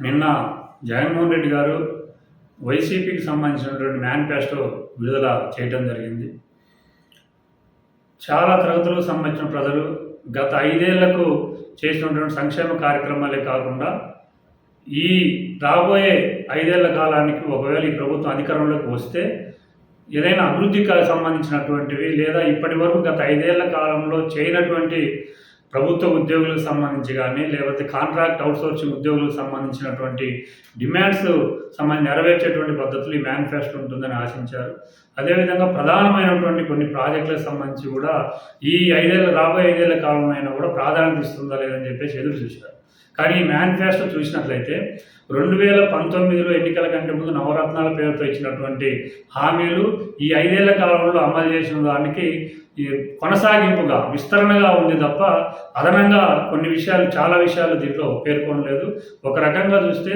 నిన్న జగన్మోహన్ రెడ్డి గారు వైసీపీకి సంబంధించినటువంటి మేనిఫెస్టో విడుదల చేయడం జరిగింది. చాలా తరగతులకు సంబంధించిన ప్రజలు గత ఐదేళ్ళకు చేసినటువంటి సంక్షేమ కార్యక్రమాలే కాకుండా ఈ రాబోయే ఐదేళ్ళ కాలానికి ఒకవేళ ఈ ప్రభుత్వం అధికారంలోకి వస్తే ఏదైనా అభివృద్ధికి సంబంధించినటువంటివి లేదా ఇప్పటి వరకు గత ఐదేళ్ళ కాలంలో చేయనటువంటి ప్రభుత్వ ఉద్యోగులకు సంబంధించి కానీ లేకపోతే కాంట్రాక్ట్ అవుట్సోర్సింగ్ ఉద్యోగులకు సంబంధించినటువంటి డిమాండ్స్ సంబంధించి నెరవేర్చేటువంటి పద్ధతులు ఈ మేనిఫెస్టో ఉంటుందని ఆశించారు. అదేవిధంగా ప్రధానమైనటువంటి కొన్ని ప్రాజెక్టులకు సంబంధించి కూడా ఈ ఐదేళ్ళ రాబోయే ఐదేళ్ళ కాలంలో అయినా కూడా ప్రాధాన్యత ఇస్తుందా లేదని చెప్పేసి ఎదురు చూశారు. కానీ ఈ మేనిఫెస్టో చూసినట్లయితే రెండు వేల పంతొమ్మిదిలో ఎన్నికల కంటే ముందు నవరత్నాల పేరుతో ఇచ్చినటువంటి హామీలు ఈ ఐదేళ్ళ కాలంలో అమలు చేసిన దానికి ఈ కొనసాగింపుగా విస్తరణగా ఉంది తప్ప అదనంగా కొన్ని విషయాలు చాలా విషయాలు దీంట్లో పేర్కొనలేదు. ఒక రకంగా చూస్తే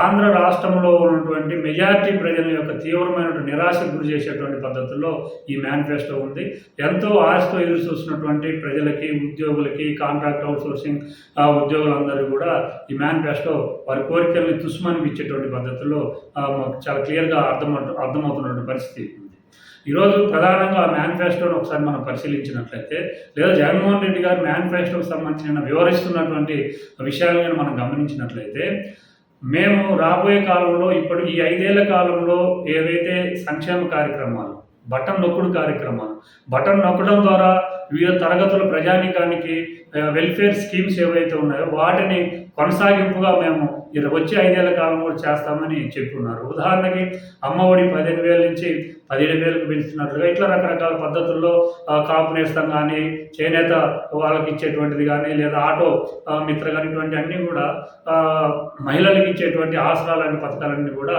ఆంధ్ర రాష్ట్రంలో ఉన్నటువంటి మెజారిటీ ప్రజల యొక్క తీవ్రమైనటువంటి నిరాశకు గురి చేసేటువంటి పద్ధతుల్లో ఈ మేనిఫెస్టో ఉంది. ఎంతో ఆశతో ఎదురు చూస్తున్నటువంటి ప్రజలకి ఉద్యోగులకి కాంట్రాక్ట్ అవుట్సోర్సింగ్ ఉద్యోగులందరూ కూడా ఈ మేనిఫెస్టో వారి కోరికలు తుస్మని ఇచ్చేటువంటి పద్ధతుల్లో మాకు చాలా క్లియర్గా అర్థం అర్థమవుతున్నటువంటి పరిస్థితి ఉంది. ఈరోజు ప్రధానంగా ఆ మేనిఫెస్టోను ఒకసారి మనం పరిశీలించినట్లయితే లేదా జగన్మోహన్ రెడ్డి గారు మేనిఫెస్టోకి సంబంధించిన వివరిస్తున్నటువంటి విషయాలను మనం గమనించినట్లయితే మేము రాబోయే కాలంలో ఇప్పుడు ఈ ఐదేళ్ళ కాలంలో ఏవైతే సంక్షేమ కార్యక్రమాలు బటన్ నొక్కుడు కార్యక్రమాలు బటన్ నొక్కడం ద్వారా వివిధ తరగతుల ప్రజానికానికి వెల్ఫేర్ స్కీమ్స్ ఏవైతే ఉన్నాయో వాటిని కొనసాగింపుగా మేము ఇది వచ్చే ఐదేళ్ళ కాలం కూడా చేస్తామని చెప్పున్నారు ఉదాహరణకి అమ్మఒడి పదిహేను వేల నుంచి పదిహేడు వేలకు పెంచుతున్నట్లుగా ఇట్లా రకరకాల పద్ధతుల్లో కాపు నేస్తం కానీ చేనేత వాళ్ళకి ఇచ్చేటువంటిది కానీ లేదా ఆటో మిత్ర కానీ ఇటువంటి అన్నీ కూడా మహిళలకు ఇచ్చేటువంటి ఆసరా పథకాలన్నీ కూడా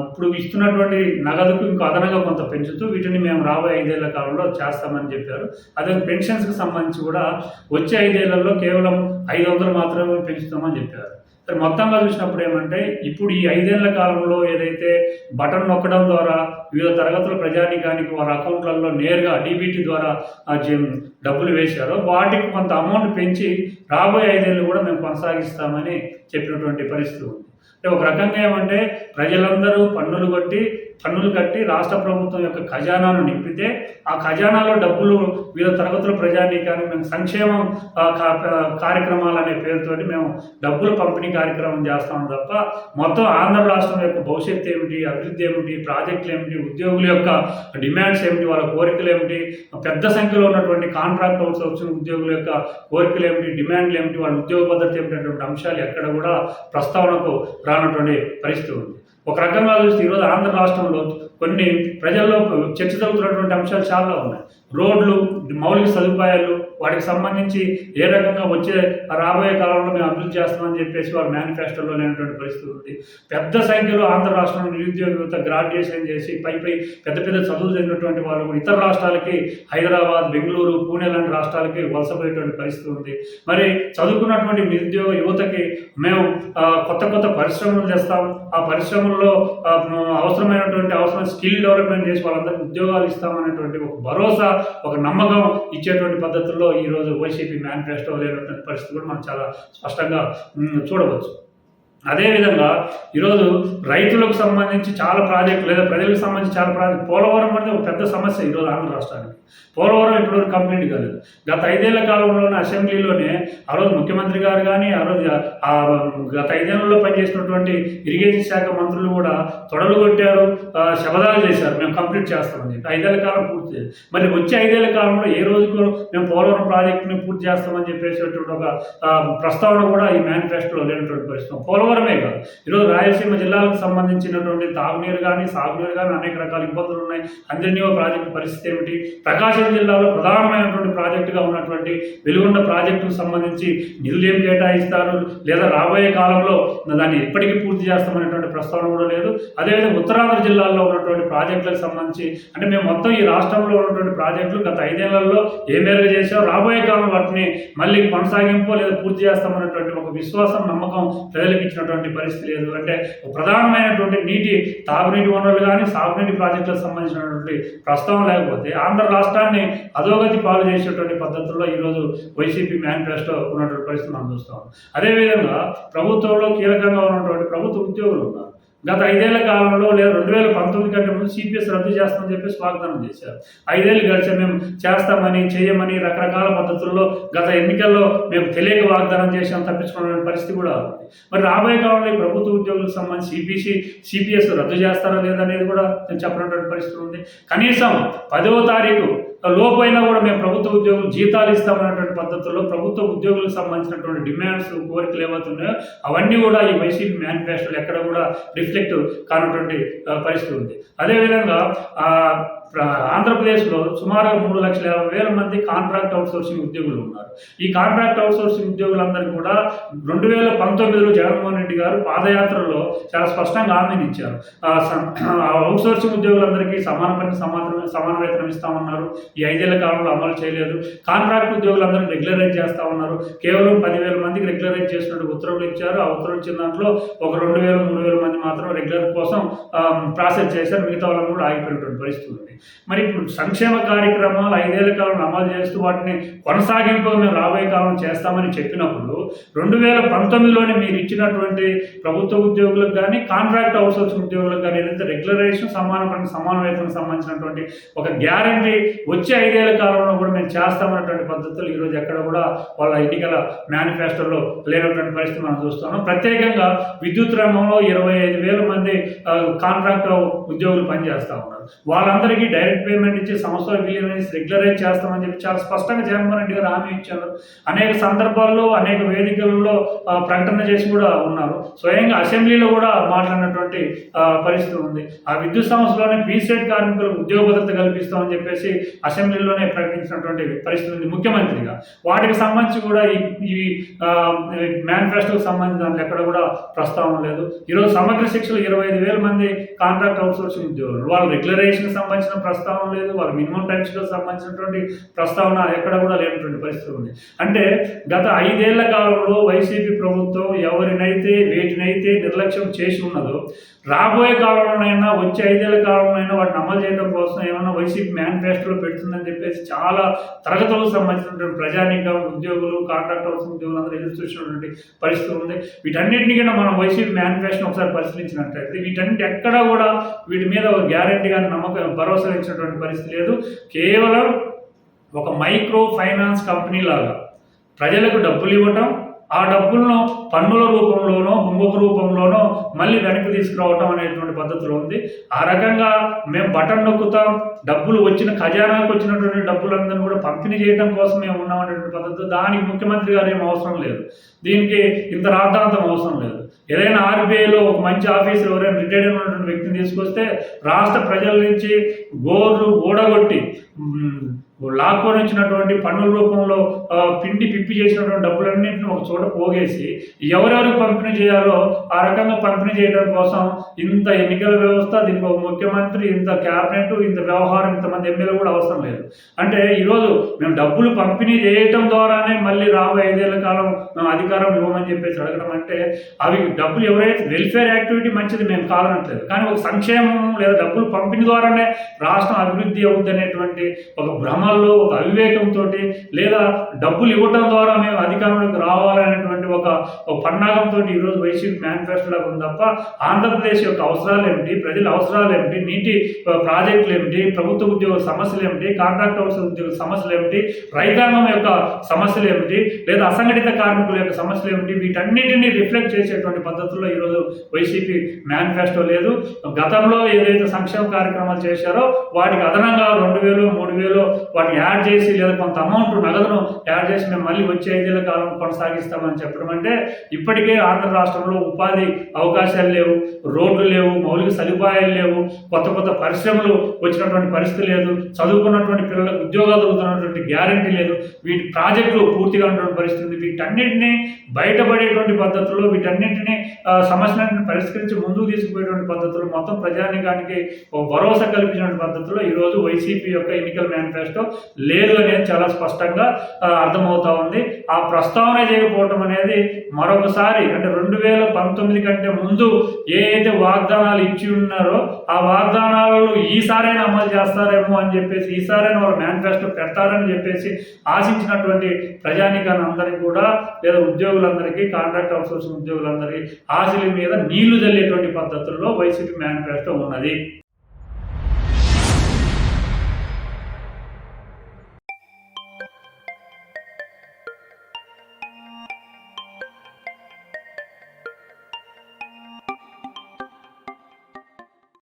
ఇప్పుడు ఇస్తున్నటువంటి నగదుకు ఇంకో అదనంగా కొంత పెంచుతూ వీటిని మేము రాబోయే ఐదేళ్ళ కాలంలో చేస్తామని చెప్పారు. అదే పెన్షన్స్కి సంబంధించి కూడా వచ్చే ఐదేళ్ళలో కేవలం ఐదు వందలు మాత్రమే పెంచుతామని చెప్పారు. సరే మొత్తంగా చూసినప్పుడు ఏమంటే ఇప్పుడు ఈ ఐదేళ్ళ కాలంలో ఏదైతే బటన్ నొక్కడం ద్వారా వివిధ తరగతుల ప్రజానికానికి వారి అకౌంట్లలో నేరుగా డీబీటీ ద్వారా డబ్బులు వేశారో వాటికి కొంత అమౌంట్ పెంచి రాబోయే ఐదేళ్ళు కూడా మేము కొనసాగిస్తామని చెప్పినటువంటి పరిస్థితి ఉంది. అంటే ఒక రకంగా ఏమంటే ప్రజలందరూ పన్నులు కొట్టి పన్నులు కట్టి రాష్ట్ర ప్రభుత్వం యొక్క ఖజానాను నింపితే ఆ ఖజానాలో డబ్బులు వివిధ తరగతుల ప్రజానీకాన్ని మేము సంక్షేమం కార్యక్రమాలు అనే పేరుతోటి మేము డబ్బులు పంపిణీ కార్యక్రమం చేస్తాం తప్ప మొత్తం ఆంధ్ర రాష్ట్రం యొక్క భవిష్యత్తు ఏమిటి అభివృద్ధి ఏమిటి ప్రాజెక్టులు ఏమిటి ఉద్యోగుల యొక్క డిమాండ్స్ ఏమిటి వాళ్ళ కోరికలు ఏమిటి పెద్ద సంఖ్యలో ఉన్నటువంటి కాంట్రాక్ట్ అవుట్సోర్సింగ్ ఉద్యోగుల యొక్క కోరికలు ఏమిటి డిమాండ్లు ఏమిటి వాళ్ళ ఉద్యోగ భద్రత ఏమిటటువంటి అంశాలు ఎక్కడ కూడా ప్రస్తావనకు రానటువంటి పరిస్థితి ఉంది. ఒక రకంగా చూస్తే ఈరోజు ఆంధ్ర రాష్ట్రంలో కొన్ని ప్రజల్లో చర్చ జరుగుతున్నటువంటి అంశాలు చాలా ఉన్నాయి. రోడ్లు మౌలిక సదుపాయాలు వాటికి సంబంధించి ఏ రకంగా వచ్చే రాబోయే కాలంలో మేము అభివృద్ధి చేస్తామని చెప్పేసి వారు మేనిఫెస్టోలో లేనటువంటి పరిస్థితి ఉంది. పెద్ద సంఖ్యలో ఆంధ్ర రాష్ట్రంలో నిరుద్యోగ యువత గ్రాడ్యుయేషన్ చేసి పై పై పెద్ద పెద్ద చదువులు చదివినటువంటి వాళ్ళు ఇతర రాష్ట్రాలకి హైదరాబాద్ బెంగళూరు పూణే లాంటి రాష్ట్రాలకి వలసపోయేటువంటి పరిస్థితి ఉంది. మరి చదువుకున్నటువంటి నిరుద్యోగ యువతకి మేము కొత్త కొత్త పరిశ్రమలు చేస్తాం ఆ పరిశ్రమల్లో అవసరమైనటువంటి అవసరం స్కిల్ డెవలప్మెంట్ చేసి వాళ్ళందరికీ ఉద్యోగాలు ఇస్తామనేటువంటి ఒక భరోసా ఒక నమ్మకం ఇచ్చేటువంటి పద్ధతుల్లో ఈరోజు వైసీపీ మేనిఫెస్టో లేనటువంటి పరిస్థితి కూడా మనం చాలా స్పష్టంగా చూడవచ్చు. అదేవిధంగా ఈరోజు రైతులకు సంబంధించి చాలా ప్రాజెక్టులు లేదా ప్రజలకు సంబంధించి చాలా ప్రాజెక్టు పోలవరం అనేది ఒక పెద్ద సమస్య ఈరోజు ఆంధ్ర రాష్ట్రానికి. పోలవరం ఇప్పటివరకు కంప్లీట్ కాలేదు. గత ఐదేళ్ళ కాలంలోనే అసెంబ్లీలోనే ఆ రోజు ముఖ్యమంత్రి గారు కానీ ఆ రోజు గత ఐదేళ్ళలో పనిచేసినటువంటి ఇరిగేషన్ శాఖ మంత్రులు కూడా తొడలు కొట్టారు శబదాలు చేశారు. మేము కంప్లీట్ చేస్తామని చెప్పి. ఐదేళ్ళ కాలం పూర్తి చేయాలి మరి వచ్చే ఐదేళ్ళ కాలంలో ఏ రోజుకు మేము పోలవరం ప్రాజెక్టుని పూర్తి చేస్తామని చెప్పేసేటువంటి ఒక ప్రస్తావన కూడా ఈ మేనిఫెస్టోలో లేనటువంటి పరిస్థితి. పోలవరమే కాదు. ఈరోజు రాయలసీమ జిల్లాలకు సంబంధించినటువంటి తాగునీరు కానీ సాగునీరు కానీ అనేక రకాల ఇబ్బందులు ఉన్నాయి. అంజనీయ ప్రాజెక్టు పరిస్థితి ఏమిటి? ప్రకాశం జిల్లాలో ప్రధానమైనటువంటి ప్రాజెక్టుగా ఉన్నటువంటి వెలుగొండ ప్రాజెక్టుకు సంబంధించి నిధులు ఏం కేటాయిస్తారు? లేదా రాబోయే కాలంలో దాన్ని ఎప్పటికీ పూర్తి చేస్తామనేటువంటి ప్రస్తావన కూడా లేదు. అదేవిధంగా ఉత్తరాంధ్ర జిల్లాల్లో ఉన్నటువంటి ప్రాజెక్టులకు సంబంధించి అంటే మేము మొత్తం ఈ రాష్ట్రంలో ఉన్నటువంటి ప్రాజెక్టులు గత ఐదేళ్ళలో ఏ మేరకు చేసాం రాబోయే కాలం వాటిని మళ్ళీ కొనసాగింపు లేదా పూర్తి చేస్తామన్నటువంటి ఒక విశ్వాసం నమ్మకం ప్రజలకు ఇచ్చినటువంటి పరిస్థితి లేదు. అంటే ప్రధానమైనటువంటి నీటి తాగునీటి వనరులు కానీ సాగునీటి ప్రాజెక్టులకు సంబంధించినటువంటి ప్రస్తావన లేకపోతే ఆంధ్ర రాష్ట్రాన్ని అధోగతి పాలు చేసేటువంటి పద్ధతుల్లో ఈరోజు వైసీపీ మేనిఫెస్టో ఉన్నటువంటి పరిస్థితి మనం చూస్తాం. అదేవిధంగా ప్రభుత్వంలో కీలకంగా ఉన్నటువంటి ప్రభుత్వ ఉద్యోగులు ఉన్నారు. గత ఐదేళ్ళ కాలంలో లేదా రెండు వేల పంతొమ్మిది కంటే ముందు సిపిఎస్ రద్దు చేస్తామని చెప్పేసి వాగ్దానం చేశారు. ఐదేళ్ళు గడిచి మేము చేస్తామని చేయమని రకరకాల పద్ధతుల్లో గత ఎన్నికల్లో మేము తెలియక వాగ్దానం చేసాం తప్పించుకునే పరిస్థితి కూడా ఉంది. మరి రాబోయే కాలంలో ఈ ప్రభుత్వ ఉద్యోగులకు సంబంధించి సిపిసి సిపిఎస్ రద్దు చేస్తారా లేదనేది కూడా నేను చెప్పినటువంటి పరిస్థితి ఉంది. కనీసం పదవ తారీఖు లోపైనా కూడా మేము ప్రభుత్వ ఉద్యోగులు జీతాలు ఇస్తామన్నటువంటి పద్ధతుల్లో ప్రభుత్వ ఉద్యోగులకు సంబంధించినటువంటి డిమాండ్స్ కోరికలు ఏవైతున్నాయో అవన్నీ కూడా ఈ వైసీపీ మేనిఫెస్టోలు ఎక్కడ కూడా రిఫ్లెక్ట్ కానటువంటి పరిస్థితి ఉంది. అదేవిధంగా ఆంధ్రప్రదేశ్లో సుమారుగా మూడు లక్షల యాభై వేల మంది కాంట్రాక్ట్ అవుట్సోర్సింగ్ ఉద్యోగులు ఉన్నారు. ఈ కాంట్రాక్ట్ అవుట్సోర్సింగ్ ఉద్యోగులందరికీ కూడా రెండు వేల పంతొమ్మిదిలో జగన్మోహన్ రెడ్డి గారు పాదయాత్రలో చాలా స్పష్టంగా హామీని ఇచ్చారు. ఆ అవుట్సోర్సింగ్ ఉద్యోగులందరికీ సమాన పని సమాన సమాన వేతనం ఇస్తామన్నారు. ఈ ఐదేళ్ళ కాలంలో అమలు చేయలేదు. కాంట్రాక్ట్ ఉద్యోగులందరూ రెగ్యులరైజ్ చేస్తా ఉన్నారు. కేవలం పదివేల మందికి రెగ్యులరైజ్ చేసినట్టు ఉత్తర్వులు ఇచ్చారు. ఆ ఉత్తర్వులు ఇచ్చిన దాంట్లో ఒక రెండు వేల మూడు వేల మంది మాత్రం రెగ్యులర్ కోసం ప్రాసెస్ చేశారు. మిగతా వాళ్ళని కూడా ఆగిపోయినటువంటి పరిస్థితి ఉంది. మరి ఇప్పుడు సంక్షేమ కార్యక్రమాలు ఐదేళ్ళ కాలం అమలు చేస్తూ వాటిని కొనసాగింపుగా మేము రాబోయే కాలం చేస్తామని చెప్పినప్పుడు రెండు వేల పంతొమ్మిదిలోనే మీరు ఇచ్చినటువంటి ప్రభుత్వ ఉద్యోగులకు కానీ కాంట్రాక్ట్ అవుట్సోర్సింగ్ ఉద్యోగులకు కానీ ఏదైతే రెగ్యులరైజేషన్ సమాన సమాన వేతనం సంబంధించినటువంటి ఒక గ్యారంటీ వచ్చే ఐదేళ్ళ కాలంలో కూడా మేము చేస్తామన్నటువంటి పద్ధతులు ఈరోజు ఎక్కడ కూడా వాళ్ళ ఎన్నికల మేనిఫెస్టోలో లేనటువంటి పరిస్థితి మనం చూస్తున్నాం. ప్రత్యేకంగా విద్యుత్ రంగంలో ఇరవై ఐదు వేల మంది కాంట్రాక్ట్ ఉద్యోగులు పనిచేస్తూ ఉన్నారు. వాళ్ళందరికీ డైరెక్ట్ పేమెంట్ ఇచ్చి సంవత్సరం బిలియనరీస్ రెగ్యులరైజ్ చేస్తామని చెప్పి చాలా స్పష్టంగా జగన్మోహన్ రెడ్డి గారు హామీ ఇచ్చారు. అనేక సందర్భాల్లో అనేక వేదికలలో ప్రకటన చేసి కూడా ఉన్నారు. స్వయంగా అసెంబ్లీలో కూడా మాట్లాడినటువంటి పరిస్థితి ఉంది. ఆ విద్యుత్ సంస్థలోనే పీసెట్ కార్మికులకు ఉద్యోగ భద్రత కల్పిస్తామని చెప్పేసి అసెంబ్లీలోనే ప్రకటించినటువంటి పరిస్థితి ఉంది ముఖ్యమంత్రిగా. వాటికి సంబంధించి కూడా ఈ ఈ మేనిఫెస్టోకి సంబంధించి దాంట్లో ఎక్కడ కూడా ప్రస్తావన లేదు. ఈరోజు సమగ్ర శిక్షలు ఇరవై ఐదు వేల మంది కాంట్రాక్ట్ అవుట్సోర్సింగ్ ఉద్యోగులు. రెగ్యులర్ రెగ్యులరైజేషన్ సంబంధించిన ప్రస్తావన లేదు. వాళ్ళ మినిమం టైమ్స్కి సంబంధించినటువంటి ప్రస్తావన ఎక్కడ కూడా లేనటువంటి పరిస్థితి ఉంది. అంటే గత ఐదేళ్ళ కాలంలో వైసీపీ ప్రభుత్వం ఎవరినైతే వేటినైతే నిర్లక్ష్యం చేసి ఉన్నదో రాబోయే కాలంలోనైనా వచ్చే ఐదేళ్ళ కాలంలోనైనా వాటిని అమలు చేయడం కోసం ఏమైనా వైసీపీ మేనిఫెస్టోలో పెడుతుందని చెప్పేసి చాలా తరగతులకు సంబంధించినటువంటి ప్రజానీకం ఉద్యోగులు కాంట్రాక్ట్ హౌస్ ఉద్యోగులు అందరూ ఎదురు చూసినటువంటి పరిస్థితి ఉంది. వీటన్నింటినీ కూడా మనం వైసీపీ మేనిఫెస్టోని ఒకసారి పరిశీలించినట్లయితే వీటన్నిటి ఎక్కడా కూడా వీటి మీద ఒక గ్యారంటీ కానీ నమ్మకం భరోసా ఇచ్చినటువంటి పరిస్థితి లేదు. కేవలం ఒక మైక్రో ఫైనాన్స్ కంపెనీ లాగా ప్రజలకు డబ్బులు ఇవ్వటం ఆ డబ్బులను పన్నుల రూపంలోనో ఇంకొక రూపంలోనో మళ్ళీ వెనక్కి తీసుకురావటం అనేటువంటి పద్ధతిలో ఉంది. ఆ రకంగా మేము బటన్ నొక్కుతాం డబ్బులు వచ్చిన ఖజానాకు వచ్చినటువంటి డబ్బులందరినీ కూడా పంపిణీ చేయడం కోసం మేము ఉన్నామనేటువంటి పద్ధతి దానికి ముఖ్యమంత్రి గారు ఏం అవసరం లేదు. దీనికి ఇంత రాద్ధాంతం అవసరం లేదు. ఏదైనా ఆర్బీఐలో ఒక మంచి ఆఫీసర్ ఎవరైనా రిటైర్డ్ ఉన్నటువంటి వ్యక్తిని తీసుకొస్తే రాష్ట్ర ప్రజల నుంచి గోర్లు ఓడగొట్టి లాక్కొని వచ్చినటువంటి పన్నుల రూపంలో పిండి పిప్పి చేసినటువంటి డబ్బులన్నింటిని ఒక చోట పోగేసి ఎవరెవరికి పంపిణీ చేయాలో ఆ రకంగా పంపిణీ చేయడం కోసం ఇంత ఎన్నికల వ్యవస్థ దీనికి ఒక ముఖ్యమంత్రి ఇంత క్యాబినెట్ ఇంత వ్యవహారం ఇంతమంది ఎమ్మెల్యే కూడా అవసరం లేదు. అంటే ఈరోజు మేము డబ్బులు పంపిణీ చేయటం ద్వారానే మళ్ళీ రాబోయే ఐదేళ్ళ కాలం మేము అధికారం ఇవ్వమని చెప్పేసి అడగడం అంటే అవి డబ్బులు ఎవరైతే వెల్ఫేర్ యాక్టివిటీ మంచిది మేము కాదనట్లేదు. కానీ ఒక సంక్షేమం లేదా డబ్బులు పంపిణీ ద్వారానే రాష్ట్రం అభివృద్ధి అవుతుంది అనేటువంటి ఒక జనాల్లో ఒక అవివేకంతో లేదా డబ్బులు ఇవ్వటం ద్వారా మేము అధికారంలోకి రావాలనేటువంటి ఒక పన్నాగంతో ఈరోజు వైసీపీ మేనిఫెస్టోలో ఉంది తప్ప ఆంధ్రప్రదేశ్ యొక్క అవసరాలు ఏమిటి ప్రజల అవసరాలు ఏమిటి నీటి ప్రాజెక్టులు ఏమిటి ప్రభుత్వ ఉద్యోగుల సమస్యలు ఏమిటి కాంట్రాక్ట్ హౌస్ ఉద్యోగుల సమస్యలు ఏమిటి రైతాంగం యొక్క సమస్యలు ఏమిటి లేదా అసంఘటిత కార్మికుల యొక్క సమస్యలు ఏమిటి వీటన్నిటిని రిఫ్లెక్ట్ చేసేటువంటి పద్ధతుల్లో ఈరోజు వైసీపీ మేనిఫెస్టో లేదు. గతంలో ఏదైతే సంక్షేమ కార్యక్రమాలు చేశారో వాటికి అదనంగా రెండు వేలు మూడు వేలు వాటిని యాడ్ చేసి లేదా కొంత అమౌంట్ నగదును యాడ్ చేసి మేము మళ్ళీ వచ్చే ఐదేళ్ళ కాలం కొనసాగిస్తామని చెప్పడం అంటే ఇప్పటికే ఆంధ్ర రాష్ట్రంలో ఉపాధి అవకాశాలు లేవు రోడ్లు లేవు మౌలిక సదుపాయాలు లేవు కొత్త కొత్త పరిశ్రమలు వచ్చినటువంటి పరిస్థితి లేదు చదువుకున్నటువంటి పిల్లలకు ఉద్యోగాలు దొరుకుతున్నటువంటి గ్యారంటీ లేదు వీటి ప్రాజెక్టులు పూర్తిగా ఉన్నటువంటి పరిస్థితి వీటన్నింటినీ వీటన్నిటిని బయటపడేటువంటి పద్ధతుల్లో వీటన్నింటినీ సమస్యలను పరిష్కరించి ముందుకు తీసుకుపోయేటువంటి పద్ధతులు మొత్తం ప్రజానికానికి భరోసా కల్పించినటువంటి పద్ధతిలో ఈరోజు వైసీపీ యొక్క ఎన్నికల మేనిఫెస్టో లేదు అనేది చాలా స్పష్టంగా అర్థమవుతా ఉంది. ఆ ప్రస్తావన చేయకపోవటం అనేది మరొకసారి అంటే రెండు వేల పంతొమ్మిది కంటే ముందు ఏ అయితే వాగ్దానాలు ఇచ్చి ఉన్నారో ఆ వాగ్దానాలు ఈసారైనా అమలు చేస్తారేమో అని చెప్పేసి ఈసారైనా వాళ్ళు మేనిఫెస్టో పెడతారని చెప్పేసి ఆశించినటువంటి ప్రజానికాన్ని అందరికీ కూడా లేదా ఉద్యోగులందరికీ కాంట్రాక్ట్ అవుట్సోర్సింగ్ ఉద్యోగులందరికీ ఆశల మీద నీళ్ళు చల్లేటువంటి పద్ధతుల్లో వైసీపీ మేనిఫెస్టో ఉన్నది.